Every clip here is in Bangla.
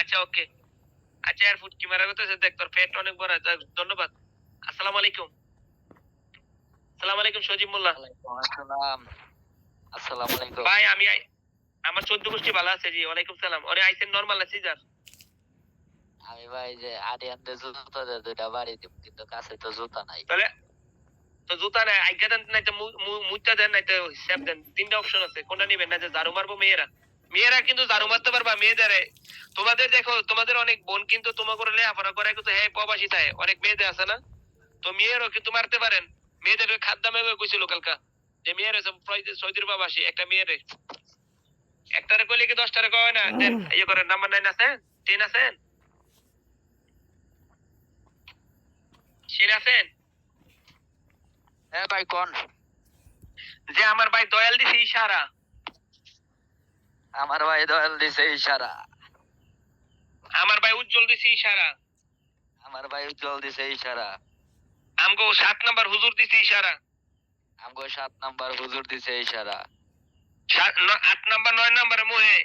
আচ্ছা ওকে আচ্ছা আর ফুটকি মারা করতেছে দেখ তোর পেট অনেক বড় ধন্যবাদ। আসসালামু আলাইকুম। আসসালামু আলাইকুম সজীব মোল্লা। আসসালাম। আসসালামু আলাইকুম। ভাই আমি আমার চোদ্দ গোষ্ঠী ভালো আছে জি ওয়ালাইকুম সালাম। ওরে আইসেন নর্মাল আছে যার আমি ভাই যে আরিয়ানদের জুতো দে দুইটা বাড়ি দিব কিন্তু কাছে তো জুতা নাই। তাহলে তো জুতা নাই আজ্ঞা দেন নাই তো মু- মু- দেন নাই তো হিসাব দেন। তিনটা অপশন আছে কোনটা নিবেন? না যে ঝাড়ু মারবো মেয়েরা? মেয়েরা কিন্তু ঝাড়ু মারতে পারবা মেয়েদের। তোমাদের দেখো তোমাদের অনেক বোন কিন্তু তোমার করে লেখাপড়া করে কিন্তু হ্যাঁ প্রবাসী থাকে। অনেক মেয়েদের আছে না? তো মেয়েরও কিন্তু মারতে পারেন। মেয়েদের খাদ্য মেয়ে কইছিল কালকা যে মেয়ের সৌদির প্রবাসী একটা মেয়েরে। একটারে কইলে কি দশটারে কয় না? দেন ইয়ে করেন নাম্বার নাইন আছে টেন আছেন? সেন আছেন? হ্যাঁ ভাই কোন? যে আমার ভাই দয়াল দিছে ইশারা। আমার ভাই দয়াল দিছে ইশারা। আমার ভাই উজ্জ্বল দিছে ইশারা। আমার ভাই উজ্জ্বল দিছে ইশারা। আমগো সাত নাম্বার হুজুর দিছে ইশারা। আমগো সাত নাম্বার হুজুর দিছে ইশারা। আট নাম্বার নয় নাম্বার মোহে।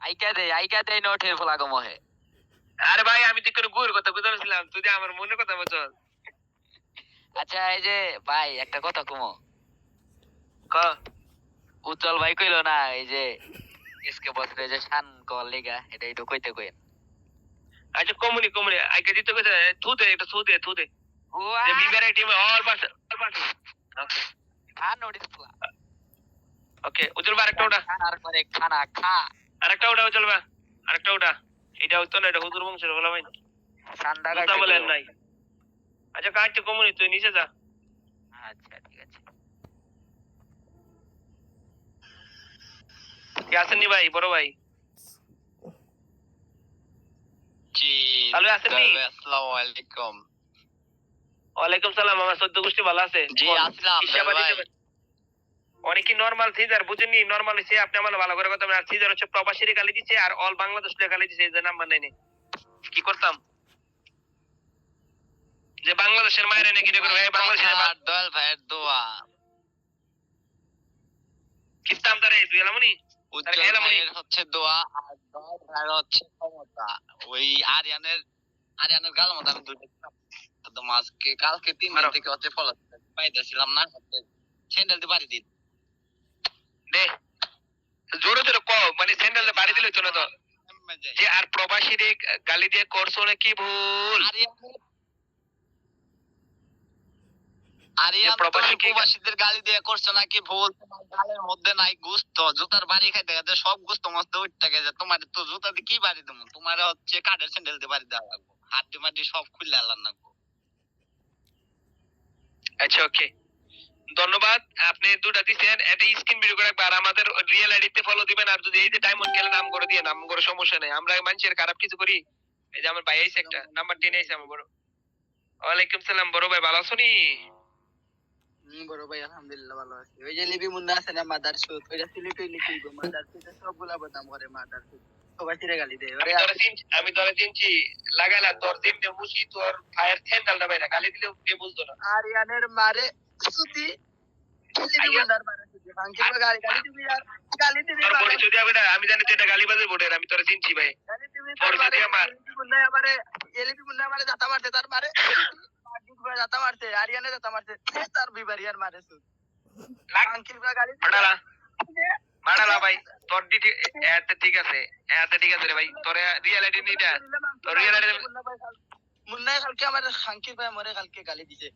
আইকা দে আইকা দে নোটে ফলাগো মহে। আরে ভাই আমি তো কোনো গুয়ের কথা বুঝতে পারছিলাম। তুই আমার মনে কথা বলছ আচ্ছা এই যে ভাই একটা কথা কুমো। ক? উজ্জ্বল ভাই কইলো না এই যে এসকে বছরে যে শান কল লিগা এটা একটু কইতে কইন আচ্ছা কমুনি কমুনি আইকে দিতে কইছে থু দে এটা থু দে থু দে। ও যে বি ভ্যারাইটি মে অল বাস অল বাস ওকে। আর নোটিস ফলা। ওকে উজ্জ্বল ভাই আরেকটা ওটা খানার পরে খানা খা। আরেকটা ওটা উজ্জ্বল ভাই আরেকটা ওটা এটা হইতো না এটা হুজুর বংশের বলা ভাই কথা বলেন নাই। আচ্ছা কাজ তো কমুনি তুই নিচে যা। আচ্ছা ঠিক আছে কে আসেননি ভাই? বড় ভাই। জি ভালো আছেন নি? আসসালামু আলাইকুম। ওয়ালাইকুম সালাম আমার চোদ্দ গোষ্ঠী ভালো আছে? জি ভাই। অনেক নর্মাল সিজার বুঝেননি নর্মাল হচ্ছে আপনি আমার ভালো করে কথা বলেন। সিজার হচ্ছে প্রবাসীর গালি দিচ্ছে আর অল বাংলাদেশ গালি দিচ্ছে এই যে নাম্বার নেই কি করতাম? যে বাংলাদেশের মায়ের নাকি করে ভাই বাংলাদেশের আর দয়াল ভাইয়ের দোয়া। কিতাম তারে দুই এলামনি উজ্জ্বল ভাইয়ের হচ্ছে দোয়া আর ভাইয়ের হচ্ছে ক্ষমতা। ওই আরিয়ানের আরিয়ানের গাল মতো আমি দুটো তো আজকে কালকে তিন দিন থেকে হচ্ছে ফলো পাইতেছিলাম না স্যান্ডেল দিয়ে বাড়ি দিন দে জোরে জোরে ক মানে স্যান্ডেল বাড়ি দিলে না তো। যে আর প্রবাসীর গালি দিয়ে করছ নাকি ভুল? আরিয়ানের প্রবাসী প্রবাসীদের গালি দিয়ে করছ নাকি? ভুল গালের মধ্যে নাই গুস্ত জুতার বাড়ি খাইতে খাইতে সব গুস্ত মস্ত উঠতে গেছে। তোমার তো জুতা দিয়ে কি বাড়ি দেবো? তোমার হচ্ছে কাঠের স্যান্ডেল দিয়ে বাড়ি দেওয়া লাগবো। হাড্ডি মাড্ডি সব খুললে আল্লাহ লাগবো আচ্ছা ওকে ধন্যবাদ আপনি দুটা দিচ্ছেন এটা স্ক্রিন ভিডিও করে আর আমাদের রিয়েল আইডিতে ফলো দিবেন। আর যদি এই যে ডায়মন্ড গেলে নাম করে দিয়ে নাম করে সমস্যা নেই। আমরা মানুষের খারাপ কিছু করি এই যে আমার ভাই আইছে একটা নাম্বার টেনে আইছে আমার বড়। ওয়ালাইকুম সালাম বড় ভাই ভালো আছো নি? বড় ভাই আলহামদুলিল্লাহ ভালো আছি। ওই যে লিবি মুন্না আছে না মাদার সুদ ওইটা সিলেটে লিখিব মাদার সুদ সবগুলা বদনাম করে মাদার সুদ। সবাই চিরে গালি দেয়। আমি তোরে চিনছি আমি তোরে চিনছি। লাগাইলা তোর দিনটা মুশি তোর ভাইয়ের স্যান্ডেলটা বাইরে গালি দিলে কে বুঝতো না। আরিয়ানের মারে সুতি আইয়া। মুন্নার মারে সুতি গালি গালি দিবি আর গালি দিবি তোর মারে। বডি যদি হবে না আমি জানি তুই এটা গালি বাজে বোর্ডের আমি তোরে চিনছি ভাই। গালি দিবি তোর মারে মুন্না আমারে মুন্না আমারে মারতে তার মারে। গালি দিবি। ফাটালা ফাটালা ভাই তোর দি এতে ঠিক আছে। এতে ঠিক আছে রে ভাই। তোর রিয়েল নিটা তোর রিয়েল মুন্না কালকে আমার খাঙ্কির ভাই মরে কালকে গালি দিছে।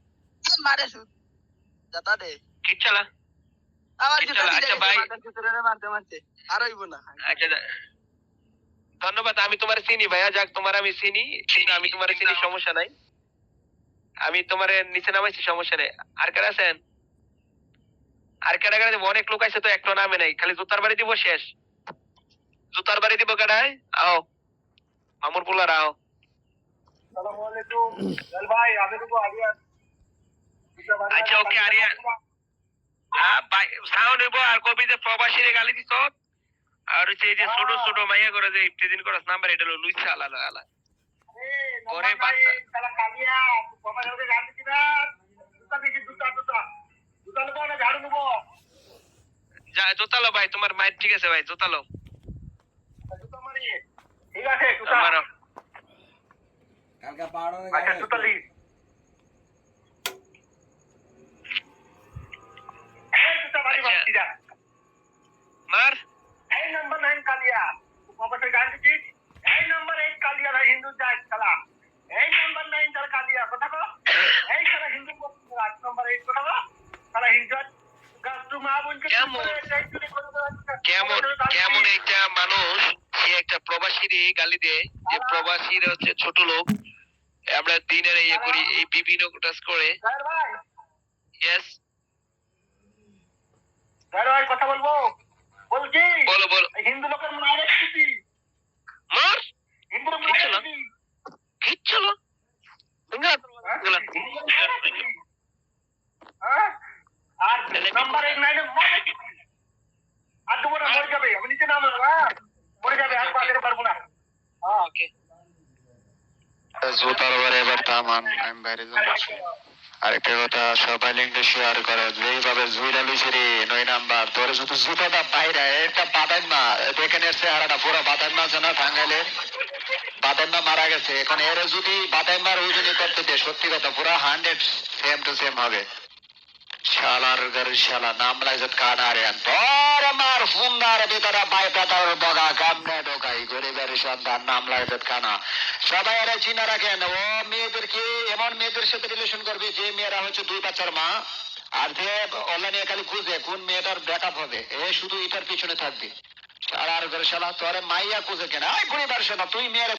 কিচ্ছালা আমার আচ্ছা, আচ্ছা, ভাই। মারতে মারতে। আর হইব না। আচ্ছা ধন্যবাদ আমি তোমার চিনি ভাইয়া। যাক তোমার আমি চিনি। আমি তোমার চিনি সমস্যা নাই। আমি তোমার নিচে নামাইছি সমস্যা নেই। আর কারা আছেন? আর কারা কারা অনেক লোক আছে তো একটা নামে নাই খালি জুতার বাড়ি দিব শেষ। জুতার বাড়ি দিব কাটায় আও। আমর পোলার আও। আচ্ছা ওকে আরিয়া হ্যাঁ আর কবি যে প্রবাসীরে গালি দিছ। আর হচ্ছে এই যে ছোট ছোট মাইয়া করে যে ইফতিদিন করস নাম্বার এটা হলো লুইসা আলাদা আলাদা। পরে বাচ্চা। যা জোতালো ভাই তোমার মায়ের ঠিক আছে ভাই জোতালো মারো। কালকে পাহাড়ে আচ্ছা টোটালি এই দুটা বাড়ি আচ্ছা। বাড়ছি যা মার এই নাম্বার নাইন কালিয়া অবশ্যই গান দিচ্ছিস এই নাম্বার এইট কালিয়া ভাই হিন্দু যায় খেলা এই নাম্বার নাইন তার কালিয়া কথা কো এই খেলা হিন্দু আট নাম্বার এইট কথা কো খেলা হিন্দু গাছটু মা বোনকে কেমন? কেমন? কেমন একটা মানুষ সে একটা প্রবাসীর গালি দেয় যে প্রবাসীর হচ্ছে ছোট লোক। আমরা দিনের ইয়ে করি এই বিভিন্ন টাস করে। ইয়েস ভাই কথা বলব? বলো বলো হিন্দু লোকের মায়ের একটি মার হিন্দু লোকের কিচ্ছু না। মায়ের কিচ্ছু না তোমরা এগুলা। হ্যাঁ? আর নাম্বার এইট নাইনে মরে আর দেবো না মরে যাবে আমি নিচে নামো হ্যাঁ মরে যাবে আর পাঠাতে পারব না হ্যাঁ ওকে জুতার বারে এবার থামান আমি বাইরে যাব। আরেকটা কথা সবাই লিঙ্কটা শেয়ার করে, যেইভাবে ঝুইলা লুইছে নয় নাম্বার তোর শুধু জুতাটা বাইরে এটা বাদাম না দেখেন এর চেহারাটা পুরো বাদাম না আছে না বাদাম না মারা গেছে, এখন এর যদি বাদাম মার ওজনই করতে দে সত্যি কথা, পুরো হান্ড্রেড সেম টু সেম হবে। শালার ঘর শালা, নাম লাগছে কানারে তোর আমার সুন্দর ভিতরে বাই বগা কামনে ঢোকাই, গরিবের সন্তান, নাম লাগছে কানা। সবাই এরা চিনা রাখেন। ও মেয়েদেরকে, এমন মেয়েদের সাথে রিলেশন করবে যে মেয়েরা হচ্ছে দুই বাচ্চার মা। আর যে অনলাইনে খালি খুঁজে কোন মেয়েটার ব্যাকআপ হবে, এ শুধু এটার পিছনে থাকবে। আর আর ঘরে শালা, তোরে মাইয়া খুঁজে কেনা। ওই গরিবের সেনা তুই মেয়ের